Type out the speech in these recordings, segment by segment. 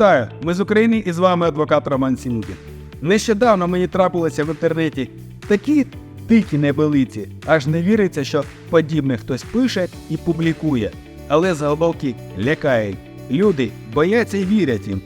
Вітаю! Ми з України і з вами адвокат Роман Сімутін. Нещодавно мені трапилося в інтернеті такі дикі небелиці, аж не віриться, що подібне хтось пише і публікує. Але заголовки лякають. Люди бояться і вірять їм,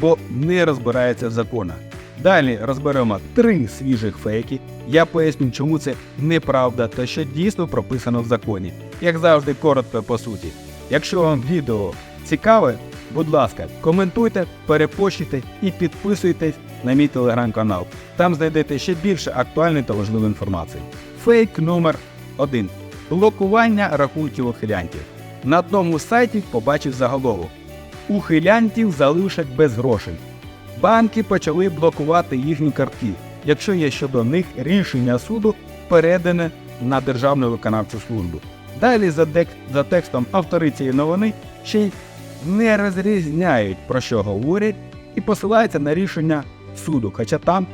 бо не розбираються в законах. Далі розберемо три свіжих фейки. Я поясню, чому це неправда та що дійсно прописано в законі. Як завжди, коротко по суті. Якщо вам відео цікаве, будь ласка, коментуйте, перепощуйте і підписуйтесь на мій телеграм-канал. Там знайдете ще більше актуальної та важливої інформації. Фейк номер 1. Блокування рахунків ухилянтів. На одному сайті побачив заголовок. Ухилянтів залишать без грошей. Банки почали блокувати їхні картки, якщо є щодо них рішення суду передане на Державну виконавчу службу. Далі за, дек- за текстом автори цієї новини ще й не розрізняють, про що говорять, і посилаються на рішення суду, хоча там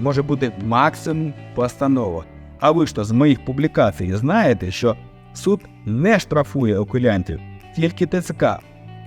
може бути максимум постанова. А ви ж з моїх публікацій знаєте, що суд не штрафує окулянтів, тільки ТЦК.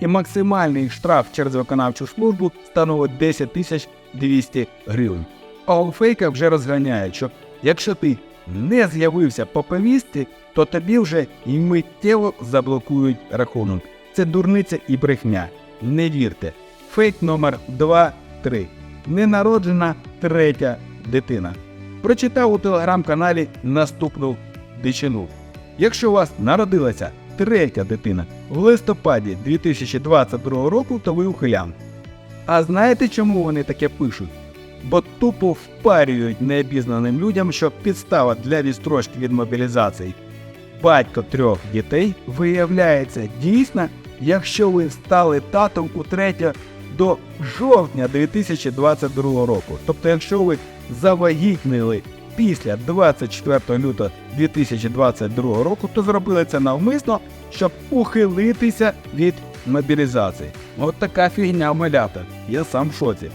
І максимальний штраф через виконавчу службу становить 10 тисяч 200 гривень. А у фейка вже розганяють, що якщо ти не з'явився по повістці, то тобі вже і миттєво заблокують рахунок. Це дурниця і брехня. Не вірте. Фейк номер 2-3. Ненароджена третя дитина. Прочитав у телеграм-каналі наступну дичину. Якщо у вас народилася третя дитина в листопаді 2022 року, то ви ухилян. А знаєте, чому вони таке пишуть? Бо тупо впарюють необізнаним людям, що підстава для відстрочки від мобілізації батько трьох дітей виявляється дійсно, якщо ви стали татом у третє до жовтня 2022 року. Тобто, якщо ви завагітнили після 24 лютого 2022 року, то зробили це навмисно, щоб ухилитися від мобілізації. От така фігня малята. Я сам в шоці.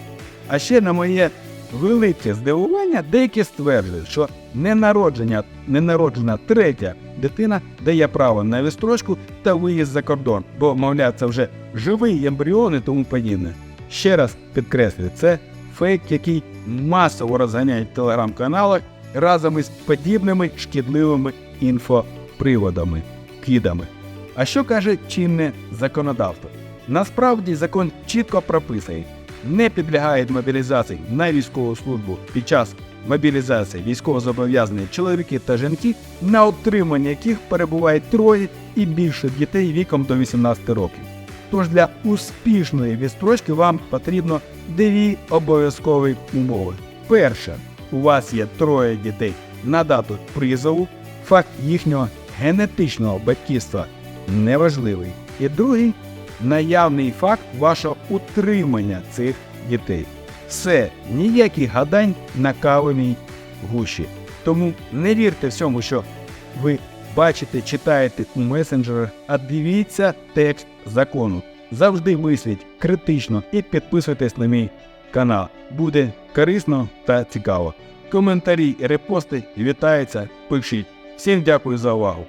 А ще на моє велике здивування деякі стверджують, що ненародження, ненароджена третя дитина дає право на відстрочку та виїзд за кордон, бо, мовляв, це вже живий ембріон і тому подібне. Ще раз підкреслюю, це фейк, який масово розганяють в телеграм-каналах разом із подібними шкідливими інфоприводами, кидами. А що каже чинне законодавство? Насправді закон чітко прописує, не підлягають мобілізації на військову службу під час мобілізації військовозобов'язані чоловіки та жінки, на отримання яких перебувають троє і більше дітей віком до 18 років. Тож для успішної відстрочки вам потрібно дві обов'язкові умови. Перша, у вас є троє дітей на дату призову, факт їхнього генетичного батьківства неважливий. І другий наявний факт вашого утримання цих дітей. Все, ніяких гадань на кавовій гущі. Тому не вірте всьому, що ви бачите, читаєте у месенджерах, а дивіться текст закону. Завжди мисліть критично і підписуйтесь на мій канал. Буде корисно та цікаво. Коментарі і репости вітаються, пишіть. Всім дякую за увагу.